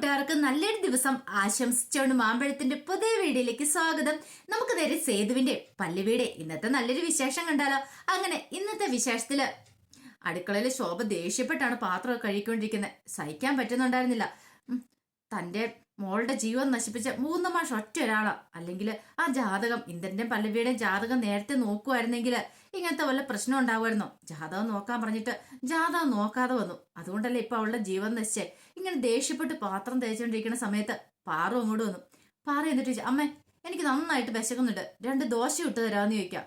കൂട്ടുകാർക്ക് നല്ലൊരു ദിവസം ആശംസിച്ചുകൊണ്ട് മാമ്പഴത്തിന്റെ പുതിയ വീഡിയോയിലേക്ക് സ്വാഗതം. നമുക്ക് നേരെ സേതുവിന്റെ പല്ലുവീട് ഇന്നത്തെ നല്ലൊരു വിശേഷം കണ്ടാലോ? അങ്ങനെ ഇന്നത്തെ വിശേഷത്തിൽ അടുക്കളയിൽ ശോഭ ദേഷ്യപ്പെട്ടാണ് പാത്രം കഴിക്കൊണ്ടിരിക്കുന്നത് സഹിക്കാൻ പറ്റുന്നുണ്ടായിരുന്നില്ല. തന്റെ മോളുടെ ജീവൻ നശിപ്പിച്ച മൂന്ന് മാഷം ഒറ്റ ഒരാളാ. അല്ലെങ്കിൽ ആ ജാതകം ഇന്ദ്രന്റെ പല്ലവിയുടെയും ജാതകം നേരത്തെ നോക്കുമായിരുന്നെങ്കിൽ ഇങ്ങനത്തെ വല്ല പ്രശ്നം ഉണ്ടാവുമായിരുന്നു? ജാതകം നോക്കാൻ പറഞ്ഞിട്ട് ജാതകം നോക്കാതെ വന്നു. അതുകൊണ്ടല്ലേ ഇപ്പൊ അവളുടെ ജീവൻ നശിച്ചേ. ഇങ്ങനെ ദേഷ്യപ്പെട്ട് പാത്രം തേച്ചുകൊണ്ടിരിക്കുന്ന സമയത്ത് പാറു അങ്ങോട്ട് വന്നു. പാറ എന്നിട്ട് ചോദിച്ചു അമ്മേ എനിക്ക് നന്നായിട്ട് വിശക്കുന്നുണ്ട്. രണ്ട് ദോശ ഇട്ട് തരാമെന്ന് ചോദിക്കാം.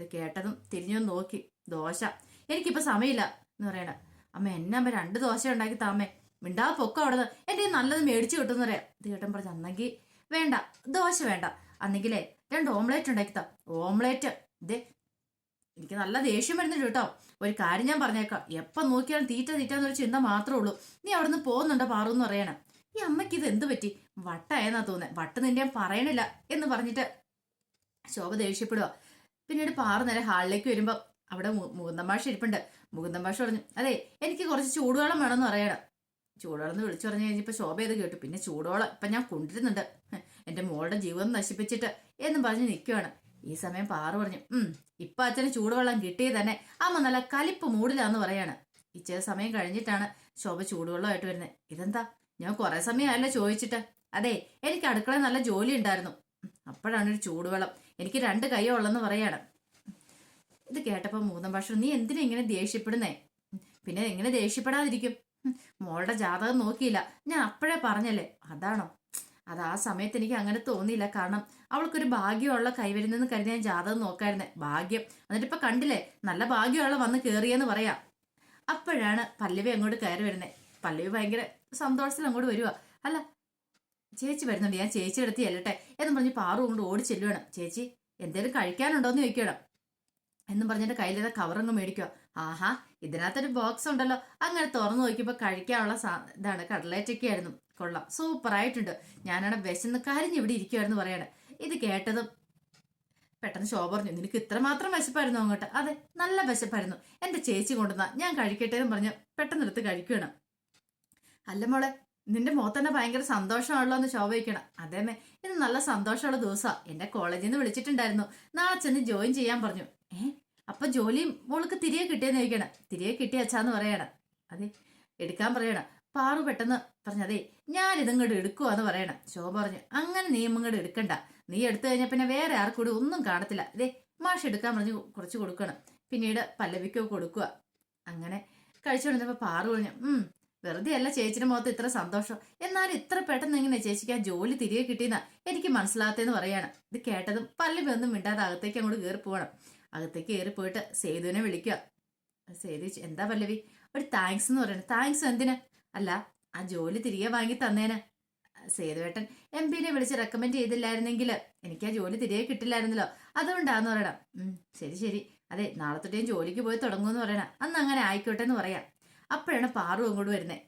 ഇത് കേട്ടതും തിരിഞ്ഞു നോക്കി. ദോശ? എനിക്കിപ്പോ സമയമില്ല. എന്ന് പറയണ. അമ്മ എന്നെ അമ്മ രണ്ട് ദോശ ഉണ്ടാക്കി താമേ മിണ്ടാ പൊക്കം അവിടെ എന്റെ നല്ലത് മേടിച്ചു പറയാം. ഇത് പറഞ്ഞു അന്നെങ്കിൽ വേണ്ട ദോശ വേണ്ട. അന്നെങ്കിലേ രണ്ട് ഓംലേറ്റ് ഉണ്ടാക്കി താ ഓംലേറ്റ്. ഇതേ എനിക്ക് നല്ല ദേഷ്യം വരുന്നുണ്ട് കേട്ടോ. ഒരു കാര്യം ഞാൻ പറഞ്ഞേക്കാം. എപ്പം നോക്കിയാലും തീറ്റ തീറ്റ എന്നൊരു ചിന്ത മാത്രമേ ഉള്ളൂ. നീ അവിടെ നിന്ന് പോകുന്നുണ്ടോ പാറു എന്ന് പറയണം. ഈ അമ്മയ്ക്ക് ഇത് എന്ത് പറ്റി? വട്ടായെന്നാ തോന്നുന്നത് വട്ട് നിന്റെ ഞാൻ പറയണില്ല എന്ന് പറഞ്ഞിട്ട് ശോഭ ദേഷ്യപ്പെടുക പിന്നീട് പാറു നേരെ ഹാളിലേക്ക് വരുമ്പോൾ അവിടെ മുകുന്ദമാഷ് ഇരിപ്പുണ്ട്. മുകുന്ദമാഷ പറഞ്ഞു അതെ എനിക്ക് കുറച്ച് ചൂടുവെള്ളം വേണമെന്ന് പറയണം. ചൂടുവെള്ളം എന്ന് വിളിച്ചു പറഞ്ഞു കഴിഞ്ഞപ്പോൾ ശോഭ ഇത് കേട്ടു. പിന്നെ ചൂടോളം ഇപ്പം ഞാൻ കൊണ്ടിരുന്നുണ്ട് എന്റെ മോളുടെ ജീവൻ നശിപ്പിച്ചിട്ട് എന്നും പറഞ്ഞ് നിൽക്കുകയാണ് ഈ സമയം പാറു പറഞ്ഞു ഉം ഇപ്പം അച്ഛന് ചൂടുവെള്ളം കിട്ടിയത് തന്നെ. അമ്മ നല്ല കലിപ്പ് മൂടിലാന്ന് പറയാണ്. ഇച്ചിരി സമയം കഴിഞ്ഞിട്ടാണ് ശോഭ ചൂടുവെള്ളമായിട്ട് വരുന്നത്. ഇതെന്താ? ഞാൻ കുറേ സമയമല്ല ചോദിച്ചിട്ട്. അതെ എനിക്ക് അടുക്കള നല്ല ജോലി ഉണ്ടായിരുന്നു. അപ്പോഴാണ് ഒരു ചൂടുവെള്ളം. എനിക്ക് രണ്ട് കൈ ഉള്ളെന്ന് പറയാണ്. ഇത് കേട്ടപ്പോൾ മൂന്നാം ഭാഷ നീ എന്തിനാ ഇങ്ങനെ ദേഷ്യപ്പെടുന്നേ? പിന്നെ എങ്ങനെ ദേഷ്യപ്പെടാതിരിക്കും? മോളുടെ ജാതകം നോക്കിയില്ല. ഞാൻ അപ്പോഴേ പറഞ്ഞല്ലേ? അതാണോ? അത് ആ സമയത്ത് എനിക്ക് അങ്ങനെ തോന്നിയില്ല. കാരണം അവൾക്കൊരു ഭാഗ്യമുള്ള കൈവരുന്നെന്ന് കരുതി ഞാൻ ജാതകം നോക്കായിരുന്നേ. ഭാഗ്യം. എന്നിട്ട് ഇപ്പൊ കണ്ടില്ലേ? നല്ല ഭാഗ്യമുള്ള വന്ന് കയറിയെന്ന് പറയാ. അപ്പോഴാണ് പല്ലവി അങ്ങോട്ട് കയറി വരുന്നത് പല്ലവി ഭയങ്കര സന്തോഷത്തിൽ അങ്ങോട്ട് വരുവാ. അല്ല ചേച്ചി വരുന്നുണ്ട്. ഞാൻ ചേച്ചി എടുത്ത് ചെല്ലട്ടെ എന്ന് പറഞ്ഞ് പാറു കൊണ്ട് ഓടി ചേച്ചി എന്തേലും കഴിക്കാനുണ്ടോന്ന് ചോദിക്കണം എന്നും പറഞ്ഞിട്ട് കയ്യിലേതാ കവറങ്ങ് മേടിക്കുക ആഹാ ഇതിനകത്തൊരു ബോക്സ് ഉണ്ടല്ലോ. അങ്ങനെ തുറന്നു നോക്കിയപ്പോൾ കഴിക്കാനുള്ള ഇതാണ് കടലേറ്റൊക്കെ ആയിരുന്നു കൊള്ളാം സൂപ്പറായിട്ടുണ്ട് ഞാനാണ് വിശന്ന് കരിഞ്ഞ് ഇവിടെ ഇരിക്കുമായിരുന്നു പറയണേ. ഇത് കേട്ടതും പെട്ടെന്ന് ഷോ പറഞ്ഞു നിനക്ക് ഇത്രമാത്രം വിശപ്പായിരുന്നു അങ്ങോട്ട്? അതെ നല്ല വിശപ്പായിരുന്നു. എന്റെ ചേച്ചി കൊണ്ടുവന്ന. ഞാൻ കഴിക്കട്ടെ എന്ന് പറഞ്ഞ് പെട്ടെന്ന് എടുത്ത് കഴിക്കണം അല്ല മോളെ നിന്റെ മുഖത്തന്നെ ഭയങ്കര സന്തോഷമാണല്ലോ എന്ന് ശോഭയിക്കണം അതേമേ ഇത് നല്ല സന്തോഷമുള്ള ദിവസമാണ് എന്നെ കോളേജിൽ നിന്ന് വിളിച്ചിട്ടുണ്ടായിരുന്നു. നാളെ ചെന്ന് ജോയിൻ ചെയ്യാൻ പറഞ്ഞു. അപ്പൊ ജോലി മോൾക്ക് തിരികെ കിട്ടിയെന്ന് ചോദിക്കണം. തിരികെ കിട്ടിയ അച്ഛാന്ന് പറയണം. അതെ എടുക്കാൻ പറയണം. പാറു പെട്ടെന്ന് പറഞ്ഞു അതെ ഞാൻ ഇതങ്ങോട്ട് എടുക്കുവാന്ന് പറയണം. ശോഭ പറഞ്ഞു അങ്ങനെ നീ ഇങ്ങോട്ട് എടുക്കണ്ട. നീ എടുത്തു കഴിഞ്ഞാൽ പിന്നെ വേറെ ആർക്കൂടി ഒന്നും കാണത്തില്ല. ഇതേ മാഷ് എടുക്കാൻ പറഞ്ഞ് കുറച്ച് കൊടുക്കണം. പിന്നീട് പല്ലവിക്കോ കൊടുക്കുക അങ്ങനെ കഴിച്ചുകൊണ്ടിരുന്നപ്പോ പാറു പറഞ്ഞു ഉം വെറുതെ അല്ല ചേച്ചിയുടെ മുഖത്ത് ഇത്ര സന്തോഷം. എന്നാലും ഇത്ര പെട്ടെന്ന് എങ്ങനെ ചേച്ചിക്ക് ആ ജോലി തിരികെ കിട്ടിയെന്നാ എനിക്ക് മനസ്സിലാകത്തേന്ന് പറയാണ്. ഇത് കേട്ടതും പല്ലവി ഒന്നും മിണ്ടാതെ അകത്തേക്ക് അങ്ങോട്ട് കയറി പോകണം അകത്തേക്ക് കയറി പോയിട്ട് സേതുവിനെ വിളിക്കുക. സേതു എന്താ പല്ലവി? ഒരു താങ്ക്സ് എന്ന് പറയുന്നത് താങ്ക്സ് എന്തിന്? അല്ല ആ ജോലി തിരികെ വാങ്ങി തന്നേന്. സേതുവേട്ടൻ എം പിനെ വിളിച്ച് റെക്കമെൻഡ് ചെയ്തില്ലായിരുന്നെങ്കിൽ എനിക്ക് ആ ജോലി തിരികെ കിട്ടില്ലായിരുന്നല്ലോ. അതുകൊണ്ടാന്ന് പറയണം. ശരി ശരി. അതെ നാളെ തൊട്ടേ ജോലിക്ക് പോയി തുടങ്ങുമെന്ന് പറയണം. അന്ന് അങ്ങനെ ആയിക്കോട്ടെ എന്ന് പറയാം. അപ്പോഴാണ് പാറു അങ്ങോട്ട് വരുന്നത്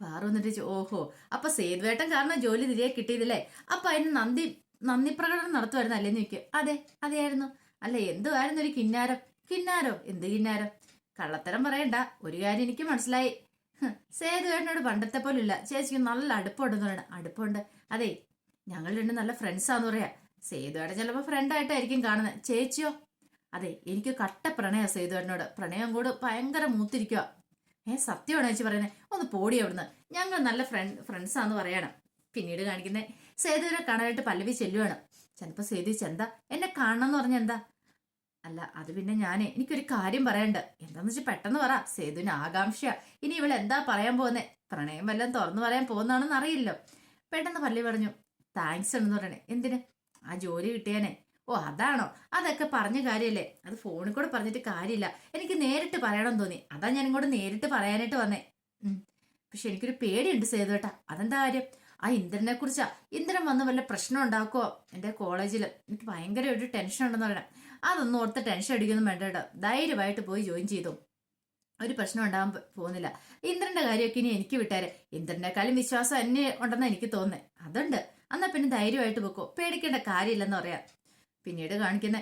പാറു എന്നിട്ട് ഓഹോ അപ്പൊ സേതുവേട്ടൻ കാരണം ജോലി തിരികെ കിട്ടിയതില്ലേ? അപ്പൊ അതിന് നന്ദി നന്ദി പ്രകടനം നടത്തുമായിരുന്നു അല്ലേന്ന് ചോദിക്കും അതെ അതെയായിരുന്നു. അല്ല എന്തുവായിരുന്നു ഒരു കിന്നാരം? കിന്നാരോ? എന്ത് കിന്നാരം? കള്ളത്തരം പറയണ്ട. ഒരു കാര്യം എനിക്ക് മനസ്സിലായി. സേതുവേട്ടനോട് പണ്ടത്തെ പോലില്ല ചേച്ചിക്ക് നല്ല അടുപ്പമുണ്ടെന്ന് പറയണം. അതെ ഞങ്ങൾ രണ്ടും നല്ല ഫ്രണ്ട്സാന്ന് പറയാ. സേതുവേട്ടൻ ചിലപ്പോൾ ഫ്രണ്ടായിട്ടായിരിക്കും കാണുന്നത് ചേച്ചിയോ? അതെ എനിക്ക് കട്ട പ്രണയ സേതുവേട്ടനോട് പ്രണയം കൂടെ ഭയങ്കര മൂത്തിരിക്കുക ഏ സത്യമാണ് ചേച്ചി പറയുന്നത് ഒന്ന് പോടി അവിടുന്ന്. ഞങ്ങൾ നല്ല ഫ്രണ്ട് ഫ്രണ്ട്സാന്ന് പറയണം. പിന്നീട് കാണിക്കുന്നത് സേതുവിനെ കാണാനായിട്ട് പല്ലവി ചെല്ലുവാണ്. ചിലപ്പോൾ സേതു ചെന്താ എന്നെ കാണണം എന്ന് പറഞ്ഞ എന്താ? അല്ല അത് പിന്നെ ഞാനേ. എനിക്കൊരു കാര്യം പറയണ്ട് എന്താന്ന് വെച്ചാൽ പെട്ടെന്ന് പറ. സേതുവിന് ആകാംക്ഷ ഇനി ഇവൾ എന്താ പറയാൻ പോകുന്നേ പ്രണയം വല്ലതും തുറന്നു പറയാൻ പോകുന്നതാണെന്ന് അറിയില്ലോ. പെട്ടെന്ന് പള്ളി പറഞ്ഞു താങ്ക്സ് എന്ന് പറയണേ. എന്തിന്? ആ ജോലി കിട്ടിയാനേ. ഓ അതാണോ? അതൊക്കെ പറഞ്ഞ കാര്യമല്ലേ അത് ഫോണിൽ കൂടെ പറഞ്ഞിട്ട് കാര്യമില്ല. എനിക്ക് നേരിട്ട് പറയണം തോന്നി. അതാ ഞാൻ ഇങ്ങോട്ട് നേരിട്ട് പറയാനായിട്ട് വന്നേ. പക്ഷെ എനിക്കൊരു പേടിയുണ്ട് സേതുവേട്ടാ അതെന്താ കാര്യം? ആ ഇന്ദ്രനെ കുറിച്ചാ. ഇന്ദ്രൻ വന്ന് വല്ല പ്രശ്നം ഉണ്ടാക്കുവോ? എന്റെ കോളേജിൽ എനിക്ക് ഭയങ്കര ഒരു ടെൻഷൻ ഉണ്ടെന്ന് പറയണം. അതൊന്നും ഓർത്ത് ടെൻഷൻ അടിക്കൊന്നും വേണ്ട കേട്ടോ. ധൈര്യമായിട്ട് പോയി ജോയിൻ ചെയ്തു. ഒരു പ്രശ്നം ഉണ്ടാകാൻ പോകുന്നില്ല. ഇന്ദ്രന്റെ കാര്യമൊക്കെ ഇനി എനിക്ക് വിട്ടാരെ. ഇന്ദ്രനെക്കാളും വിശ്വാസം എന്നെ ഉണ്ടെന്ന് എനിക്ക് തോന്നേ അതുണ്ട്. എന്നാ പിന്നെ ധൈര്യമായിട്ട് വെക്കോ പേടിക്കേണ്ട കാര്യമില്ലെന്ന് പറയാം. പിന്നീട് കാണിക്കുന്ന.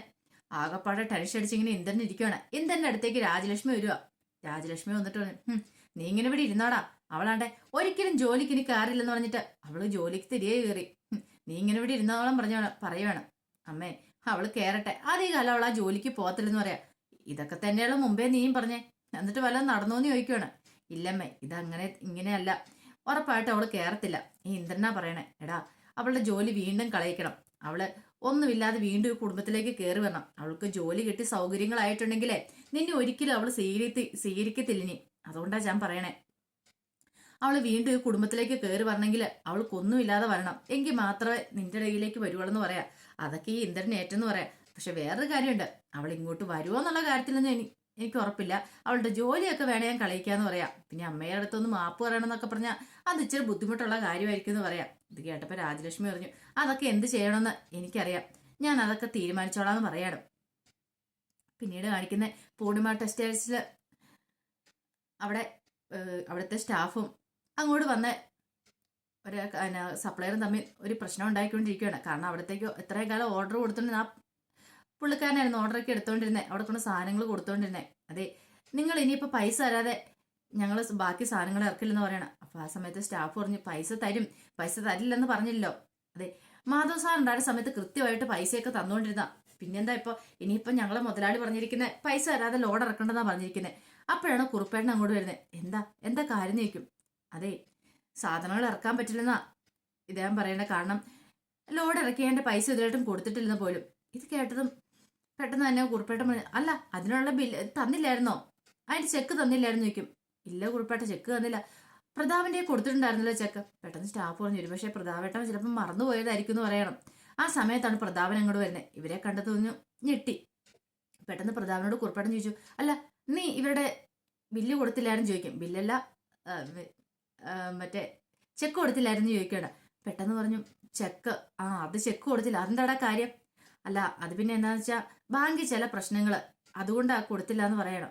ആകപ്പാടെ ടെൻഷൻ അടിച്ചിങ്ങനെ ഇന്ദ്രൻ ഇരിക്കുവാണ്. ഇന്ദ്രന്റെ അടുത്തേക്ക് രാജലക്ഷ്മി വരുവാ. രാജലക്ഷ്മി വന്നിട്ട് പറഞ്ഞു നീ ഇങ്ങനെ ഇവിടെ ഇരുന്നാടാ. അവളാണ്ടെ. ഒരിക്കലും ജോലിക്ക് ഇനി കയറില്ലെന്ന് പറഞ്ഞിട്ട് അവൾ ജോലിക്ക് തിരികെ കയറി. നീ ഇങ്ങനെ ഇവിടെ ഇരുന്നോളം പറഞ്ഞ പറയുവാണ്. അമ്മേ അവൾ കയറട്ടെ അധികം കാലം അവൾ ആ ജോലിക്ക് പോകത്തില്ലെന്ന് പറയാ. ഇതൊക്കെ തന്നെയുള്ള മുമ്പേ നീയും പറഞ്ഞേ. എന്നിട്ട് വല്ലതും നടന്നോന്ന് ചോദിക്കുവാണ്. ഇല്ലമ്മേ ഇതങ്ങനെ ഇങ്ങനെയല്ല. ഉറപ്പായിട്ട് അവൾ കയറത്തില്ല ഈ ഇന്ദ്രനാ പറയണേ. എടാ അവളുടെ ജോലി വീണ്ടും കളയിക്കണം. അവൾ ഒന്നുമില്ലാതെ വീണ്ടും കുടുംബത്തിലേക്ക് കയറി വരണം. അവൾക്ക് ജോലി കിട്ടി സൗകര്യങ്ങളായിട്ടുണ്ടെങ്കിലേ നിന്നെ ഒരിക്കലും അവൾ സ്വീകരിത്തി സ്വീകരിക്കത്തില്ല ഇനി. അതുകൊണ്ടാ ഞാൻ പറയണേ. അവൾ വീണ്ടും ഈ കുടുംബത്തിലേക്ക് കയറി വരണമെങ്കിൽ അവൾക്കൊന്നുമില്ലാതെ വരണം. എങ്കിൽ മാത്രമേ നിന്റെ ഇടയിലേക്ക് വരുവുള്ളൂ പറയാം. അതൊക്കെ ഈ ഇന്ദ്രൻ ഏറ്റെന്ന് പറയാം. പക്ഷെ വേറൊരു കാര്യമുണ്ട്. അവൾ ഇങ്ങോട്ട് വരുമോ എന്നുള്ള കാര്യത്തിലൊന്നും എനിക്ക് എനിക്ക് ഉറപ്പില്ല. അവളുടെ ജോലിയൊക്കെ വേണേ ഞാൻ കളയിക്കാന്ന് പറയാം. പിന്നെ അമ്മയുടെ അടുത്തൊന്ന് മാപ്പ് പറയണമെന്നൊക്കെ പറഞ്ഞാൽ അത് ഇച്ചിരി ബുദ്ധിമുട്ടുള്ള കാര്യമായിരിക്കും എന്ന് പറയാം. ഇത് കേട്ടപ്പോൾ രാജലക്ഷ്മി പറഞ്ഞു അതൊക്കെ എന്ത് ചെയ്യണമെന്ന് എനിക്കറിയാം. ഞാൻ അതൊക്കെ തീരുമാനിച്ചോളാന്ന് പറയാണ്. പിന്നീട് കാണിക്കുന്ന പൂർണിമ ടെക്സ്റ്റൈൽസിൽ അവിടെ അവിടുത്തെ സ്റ്റാഫും അങ്ങോട്ട് വന്ന് ഒരു സപ്ലയറും തമ്മിൽ ഒരു പ്രശ്നം ഉണ്ടായിക്കൊണ്ടിരിക്കുകയാണ്. കാരണം അവിടത്തേക്ക് ഇത്രയും കാലം ഓർഡർ കൊടുത്തോണ്ട് ആ പുള്ളിക്കാരനായിരുന്നു ഓർഡറൊക്കെ എടുത്തോണ്ടിരുന്നത് അവിടെ കൊണ്ട് സാധനങ്ങൾ കൊടുത്തോണ്ടിരുന്നത് അതെ നിങ്ങൾ ഇനിയിപ്പോൾ പൈസ തരാതെ ഞങ്ങൾ ബാക്കി സാധനങ്ങൾ ഇറക്കില്ലെന്ന് പറയണം. അപ്പോൾ ആ സമയത്ത് സ്റ്റാഫ് പറഞ്ഞ് പൈസ തരും. പൈസ തരില്ലെന്ന് പറഞ്ഞില്ലല്ലോ. അതെ മാധവ് സാർ ഉണ്ടായ സമയത്ത് കൃത്യമായിട്ട് പൈസയൊക്കെ തന്നുകൊണ്ടിരുന്ന പിന്നെന്താ ഇപ്പോൾ ഇനിയിപ്പോൾ ഞങ്ങളെ മുതലാളി പറഞ്ഞിരിക്കുന്നത് പൈസ തരാതെ ലോഡ് ഇറക്കേണ്ടതാണ് പറഞ്ഞിരിക്കുന്നത് അപ്പോഴാണ് കുറുപ്പേട്ടൻ അങ്ങോട്ട് വരുന്നത് എന്താ? എന്താ കാര്യം? ചോദിക്കും. അതെ സാധനങ്ങൾ ഇറക്കാൻ പറ്റില്ലെന്നാ. ഇദ്ദേഹം പറയേണ്ട കാരണം ലോഡ് ഇറക്കിയതിന്റെ പൈസ ഇതിലായിട്ടും കൊടുത്തിട്ടില്ലെന്ന് പോലും. ഇത് കേട്ടതും പെട്ടെന്ന് തന്നെ കുറിപ്പേട്ടം അല്ല അതിനുള്ള ബില്ല് തന്നില്ലായിരുന്നോ? അതിന് ചെക്ക് തന്നില്ലായിരുന്നു ചോദിക്കും. ഇല്ല കുറുപ്പേട്ട ചെക്ക് തന്നില്ല. പ്രതാപിന്റെ കൊടുത്തിട്ടുണ്ടായിരുന്നല്ലോ ചെക്ക്. പെട്ടെന്ന് സ്റ്റാഫ് പറഞ്ഞു വരും പക്ഷേ പ്രതാപേട്ടൻ ചിലപ്പോൾ മറന്നുപോയതായിരിക്കും എന്ന് പറയണം. ആ സമയത്താണ് പ്രതാപൻ അങ്ങോട്ട് വരുന്നത്. ഇവരെ കണ്ടത് ഒന്ന് ഞെട്ടി. പെട്ടെന്ന് പ്രതാപനോട് കുറുപ്പേട്ടൻ ചോദിച്ചു അല്ല നീ ഇവരുടെ ബില്ല് കൊടുത്തില്ലായിരുന്നു ചോദിക്കും. ബില്ലല്ല മറ്റേ ചെക്ക് കൊടുത്തില്ലായിരുന്നു ചോദിക്കുകയാണ് പെട്ടെന്ന് പറഞ്ഞു ചെക്ക് ആ അത് ചെക്ക് കൊടുത്തില്ല. അതെന്താടാ കാര്യം? അല്ല അത് പിന്നെ എന്താന്ന് വെച്ചാൽ ബാങ്കിൽ ചില പ്രശ്നങ്ങൾ അതുകൊണ്ടാ കൊടുത്തില്ല എന്ന് പറയണം.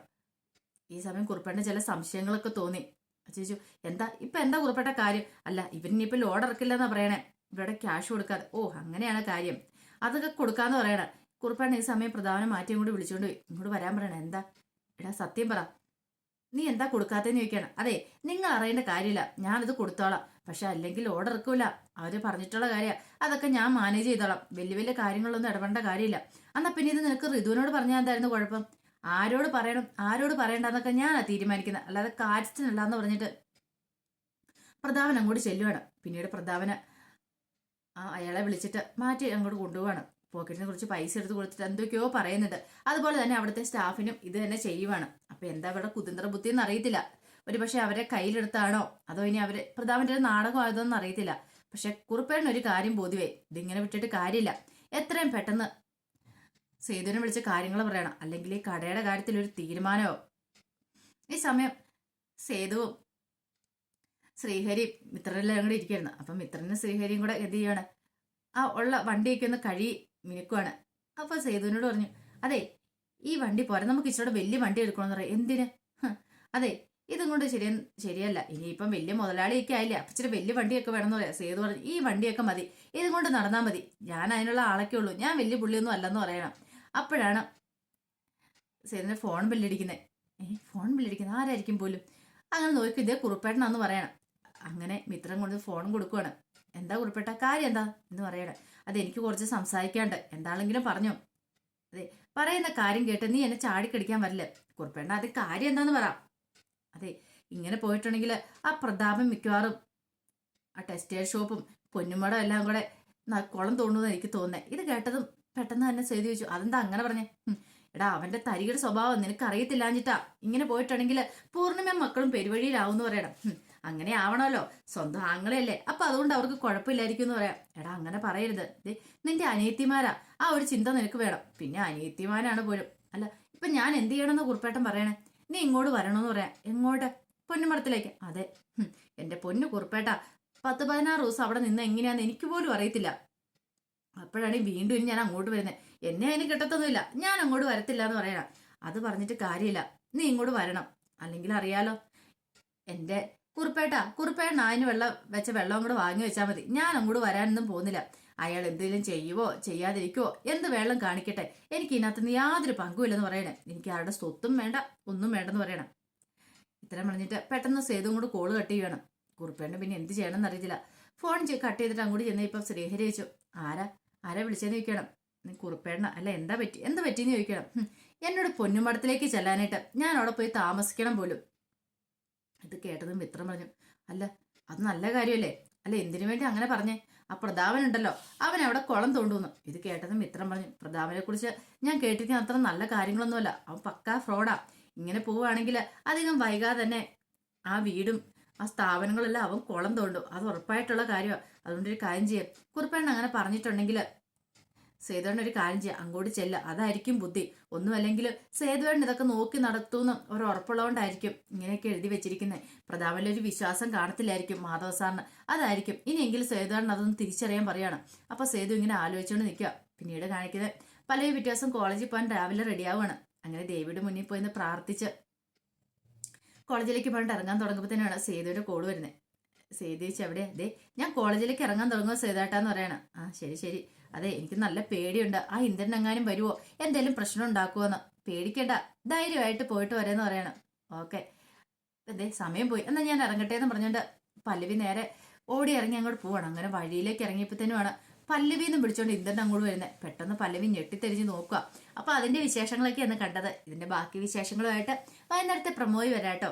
ഈ സമയം കുറിപ്പേട്ട ചില സംശയങ്ങളൊക്കെ തോന്നി. ചേച്ചു എന്താ ഇപ്പൊ എന്താ കുറിപ്പെട്ട കാര്യം? അല്ല ഇവരിനിയിപ്പോ ലോഡ് ഇറക്കില്ല എന്നാ പറയണേ. ഇവിടെ ക്യാഷ് കൊടുക്കാതെ. ഓ അങ്ങനെയാണ് കാര്യം. അതൊക്കെ കൊടുക്കാന്ന് പറയണേ. കുറിപ്പാണ് ഈ സമയം പ്രധാന മാറ്റിയും കൂടി വിളിച്ചുകൊണ്ട് പോയി. ഇങ്ങോട്ട് വരാൻ പറയണേ. എന്താ? എടാ സത്യം പറ. നീ എന്താ കൊടുക്കാത്തേന്ന് ചോദിക്കണം. അതെ നിങ്ങൾ അറിയേണ്ട കാര്യമില്ല. ഞാനത് കൊടുത്തോളാം. പക്ഷെ അല്ലെങ്കിൽ ഓർഡർ ഇറക്കൂല അവർ പറഞ്ഞിട്ടുള്ള കാര്യ. അതൊക്കെ ഞാൻ മാനേജ് ചെയ്തോളാം. വലിയ വലിയ കാര്യങ്ങളൊന്നും ഇടപെടേണ്ട കാര്യമില്ല. എന്നാ പിന്നെ ഇത് നിനക്ക് ഋതുവിനോട് പറഞ്ഞാൽ എന്തായിരുന്നു കുഴപ്പം? ആരോട് പറയണം? ആരോട് പറയണ്ടെന്നൊക്കെ ഞാനാ തീരുമാനിക്കുന്നത് അല്ലാതെ കാര്യത്തിനല്ല എന്ന് പറഞ്ഞിട്ട് പ്രതാപൻ അങ്ങോട്ട് ചെല്ലുവാണ്. പിന്നീട് പ്രതാപന് അയാളെ വിളിച്ചിട്ട് മാറ്റി അങ്ങോട്ട് കൊണ്ടുപോവാണ്. പോക്കറ്റിനെ കുറച്ച് പൈസ എടുത്ത് കൊടുത്തിട്ട് എന്തൊക്കെയോ പറയുന്നുണ്ട്. അതുപോലെ തന്നെ അവിടുത്തെ സ്റ്റാഫിനും ഇത് തന്നെ ചെയ്യുവാണ്. അപ്പൊ എന്താ ഇവിടെ കുതന്ത്ര ബുദ്ധി എന്ന് അറിയത്തില്ല. ഒരു പക്ഷെ അവരെ കയ്യിലെടുത്താണോ? അതോ ഇനി അവർ പ്രധാനമന്ത്രി ഒരു നാടകം ആയതോന്നും അറിയത്തില്ല. പക്ഷെ കുറുപ്പേടിന് ഒരു കാര്യം പൊതുവേ ഇതിങ്ങനെ വിട്ടിട്ട് കാര്യമില്ല. എത്രയും പെട്ടെന്ന് സേതുവിനെ വിളിച്ച കാര്യങ്ങൾ പറയണം. അല്ലെങ്കിൽ ഈ കടയുടെ കാര്യത്തിൽ ഒരു തീരുമാനമോ? ഈ സമയം സേതുവും ശ്രീഹരി മിത്രനെല്ലാം കൂടെ ഇരിക്കുന്നു അപ്പം മിത്രനും ശ്രീഹരിയും കൂടെ എന്ത് ചെയ്യാണ് ആ ഉള്ള വണ്ടിയൊക്കെ ഒന്ന് കഴി മിനുക്കുവാണ്. അപ്പൊ സേതുവിനോട് പറഞ്ഞു അതെ ഈ വണ്ടി പോരാ നമുക്ക് ഇച്ചിരി വലിയ വണ്ടി എടുക്കണമെന്ന് പറയാം. എന്തിന്? അതെ ഇതും കൊണ്ട് ശരി ശരിയല്ല. ഇനിയിപ്പം വലിയ മുതലാളിയൊക്കെ ആയില്ലേ അപ്പൊ ഇച്ചിരി വലിയ വണ്ടിയൊക്കെ വേണമെന്ന് പറയാം. സേതു പറഞ്ഞു ഈ വണ്ടിയൊക്കെ മതി ഇതും കൊണ്ട് നടന്നാൽ മതി. ഞാൻ അതിനുള്ള ആളൊക്കെ ഉള്ളൂ. ഞാൻ വലിയ പുള്ളിയൊന്നും അല്ലെന്ന് പറയണം. അപ്പോഴാണ് സേതുവിന്റെ ഫോൺ ബില്ലടിക്കുന്നത് ഏ ഫോൺ ബില്ലടിക്കുന്നത് ആരായിരിക്കും പോലും? അങ്ങനെ നോക്കി ഇതേ കുറുപ്പേട്ടനാന്ന് പറയണം. അങ്ങനെ മിത്രം കൊണ്ട് ഫോൺ കൊടുക്കുവാണ്. എന്താ കുറിപ്പെട്ട കാര്യം എന്താ എന്ന് പറയണേ. അത് എനിക്ക് കുറച്ച് സംസാരിക്കാണ്ട് എന്താണെങ്കിലും പറഞ്ഞോ. അതെ പറയുന്ന കാര്യം കേട്ട് നീ എന്നെ ചാടിക്കടിക്കാൻ വരില്ല? കുറിപ്പേണ്ട അത് കാര്യം എന്താന്ന് പറ. അതെ ഇങ്ങനെ പോയിട്ടുണ്ടെങ്കിൽ ആ പ്രതാപം മിക്കവാറും ആ ടെക്സ്റ്റൈൽ ഷോപ്പും പൊന്നുമടം എല്ലാം കൂടെ കുളം തോന്നുന്നു എനിക്ക് തോന്നുന്നത് ഇത് കേട്ടതും പെട്ടെന്ന് തന്നെ ചെയ്തു ചോദിച്ചു. അതെന്താ അങ്ങനെ പറഞ്ഞേ? എടാ അവന്റെ തരികയുടെ സ്വഭാവം നിനക്ക് അറിയത്തില്ലാഞ്ഞിട്ടാ ഇങ്ങനെ പോയിട്ടുണ്ടെങ്കിൽ പൂർണിമ മക്കളും പെരുവഴിയിലാവും എന്ന് പറയണം. "ഹും, അങ്ങനെ ആവണമല്ലോ. സ്വന്തം ആങ്ങളെയല്ലേ. അപ്പൊ അതുകൊണ്ട് അവർക്ക് കുഴപ്പമില്ലായിരിക്കും എന്ന് പറയാം. എടാ അങ്ങനെ പറയരുത്. നിന്റെ അനിയത്തിമാരാ. ആ ഒരു ചിന്ത നിനക്ക് വേണം. പിന്നെ അനിയത്തിമാരാണ് പോലും. അല്ല ഇപ്പൊ ഞാൻ എന്ത് ചെയ്യണമെന്ന് കുറിപ്പേട്ടൻ പറയണേ? നീ ഇങ്ങോട്ട് വരണമെന്ന് പറയാം. എങ്ങോട്ട്? പൊന്നുമടത്തിലേക്ക് അതെ. എന്റെ പൊന്നു കുറിപ്പേട്ട പത്ത് പതിനാറ് ദിവസം അവിടെ നിന്ന് എങ്ങനെയാന്ന് എനിക്ക് പോലും അറിയത്തില്ല. അപ്പോഴാണ് വീണ്ടും ഞാൻ അങ്ങോട്ട് വരുന്നത് എന്നെ അതിന് കിട്ടത്തൊന്നുമില്ല. ഞാൻ അങ്ങോട്ട് വരത്തില്ല എന്ന് പറയണം. അത് പറഞ്ഞിട്ട് കാര്യമില്ല. നീ ഇങ്ങോട്ട് വരണം. അല്ലെങ്കിൽ അറിയാലോ. എന്റെ കുറുപ്പേട്ട കുറുപ്പേട്ടൻ അതിന് വെള്ളം വെച്ച വെള്ളം കൂടെ വാങ്ങി വെച്ചാൽ മതി. ഞാൻ അങ്ങോട്ട് വരാനൊന്നും പോകുന്നില്ല. അയാൾ എന്തെങ്കിലും ചെയ്യുവോ ചെയ്യാതിരിക്കുവോ എന്ത് വെള്ളം കാണിക്കട്ടെ. എനിക്ക് ഇതിനകത്ത് നിന്ന് യാതൊരു പങ്കുമില്ലെന്ന് പറയണേ. എനിക്ക് ആരുടെ സ്വത്തും വേണ്ട ഒന്നും വേണ്ടെന്ന് പറയണം. ഇത്രയും പറഞ്ഞിട്ട് പെട്ടെന്ന് സേതും കൂടെ കോൾ കട്ട് ചെയ്യണം. കുറുപ്പേണ്ട പിന്നെ എന്ത് ചെയ്യണമെന്ന് അറിയത്തില്ല. ഫോൺ കട്ട് ചെയ്തിട്ട് അങ്ങോട്ട് ചെന്ന് ഇപ്പം ശ്രീഹരി ചോദിച്ചു ആരാ? ആരാ വിളിച്ചെന്ന് ചോദിക്കണം? നീ കുറുപ്പേണ്ണ അല്ല എന്താ പറ്റി? എന്താ പറ്റിയെന്ന് ചോദിക്കണം. എന്നോട് പൊന്നുമടത്തിലേക്ക് ചെല്ലാനായിട്ട്. ഞാൻ അവിടെ പോയി താമസിക്കണം പോലും. ഇത് കേട്ടതും മിത്രം പറഞ്ഞു അല്ല അത് നല്ല കാര്യമല്ലേ അല്ല എന്തിനു വേണ്ടി അങ്ങനെ പറഞ്ഞേ? ആ പ്രതാപൻ ഉണ്ടല്ലോ അവൻ അവിടെ കുളം തോണ്ടുന്നു. ഇത് കേട്ടതും മിത്രം പറഞ്ഞു പ്രതാപനെ കുറിച്ച് ഞാൻ കേട്ടിരിക്കുന്ന അത്ര നല്ല കാര്യങ്ങളൊന്നുമല്ല. അവൻ പക്കാ ഫ്രോഡാ. ഇങ്ങനെ പോവുകയാണെങ്കിൽ അധികം വൈകാതെ തന്നെ ആ വീടും ആ സ്ഥാപനങ്ങളെല്ലാം അവൻ കുളം തോണ്ടും. അത് ഉറപ്പായിട്ടുള്ള കാര്യമാണ് അതുകൊണ്ട് ഒരു കാര്യം ചെയ്യാം. കുറിപ്പേണ്ണ അങ്ങനെ പറഞ്ഞിട്ടുണ്ടെങ്കിൽ സേതുവേണ്ണ ഒരു കാര്യം ചെയ്യാം. അങ്ങോട്ട് ചെല്ല. അതായിരിക്കും ബുദ്ധി. ഒന്നുമല്ലെങ്കിൽ സേതുവേണ്ണ ഇതൊക്കെ നോക്കി നടത്തുമെന്ന് ഒരു ഉറപ്പുള്ളതുകൊണ്ടായിരിക്കും ഇങ്ങനെയൊക്കെ എഴുതി വെച്ചിരിക്കുന്നത് പ്രതാപനിൽ ഒരു വിശ്വാസം കാണത്തില്ലായിരിക്കും മാധവ സാറിന്. അതായിരിക്കും. ഇനിയെങ്കിലും സേതുവേണ്ണ അതൊന്ന് തിരിച്ചറിയാൻ പറയാണ്. അപ്പൊ സേതു ഇങ്ങനെ ആലോചിച്ചുകൊണ്ട് നിൽക്കുക പിന്നീട് കാണിക്കുന്നത് പല വ്യത്യാസം കോളേജിൽ പോകാൻ രാവിലെ റെഡിയാവുകയാണ് അങ്ങനെ ദേവിയുടെ മുന്നിൽ പോയി നിന്ന് പ്രാർത്ഥിച്ച് കോളേജിലേക്ക് പോയിട്ട് ഇറങ്ങാൻ തുടങ്ങുമ്പോൾ തന്നെയാണ് സേതുവിന്റെ കോൾ വരുന്നത് സേതു ചേച്ചി അവിടെ അതെ ഞാൻ കോളേജിലേക്ക് ഇറങ്ങാൻ തുടങ്ങുമോ സേതാട്ടാന്ന് പറയണം. ആ ശരി ശരി. അതെ എനിക്ക് നല്ല പേടിയുണ്ട്. ആ ഇന്ദ്രൻ എങ്ങാനും വരുമോ എന്തെങ്കിലും പ്രശ്നം ഉണ്ടാക്കുമോന്ന് പേടിക്കണ്ട. ധൈര്യമായിട്ട് പോയിട്ട് വരാന്ന് പറയണം. ഓക്കെ. അതെ സമയം പോയി. എന്നാ ഞാൻ ഇറങ്ങട്ടെ എന്ന് പറഞ്ഞുകൊണ്ട് പല്ലവി നേരെ ഓടി ഇറങ്ങി അങ്ങോട്ട് പോവാണ്. അങ്ങനെ വഴിയിലേക്ക് ഇറങ്ങിയപ്പോഴത്തേനുമാണ് പല്ലവി എന്ന് വിളിച്ചോണ്ട് ഇന്ദ്രൻ അങ്ങോട്ട് വരുന്നത് പെട്ടെന്ന് പല്ലവി ഞെട്ടിത്തെരിഞ്ഞ് നോക്കുക അപ്പൊ അതിന്റെ വിശേഷങ്ങളൊക്കെയാണ് കണ്ടത്. ഇതിന്റെ ബാക്കി വിശേഷങ്ങളുമായിട്ട് വൈകുന്നേരത്തെ പ്രമോയി വരാട്ടോ.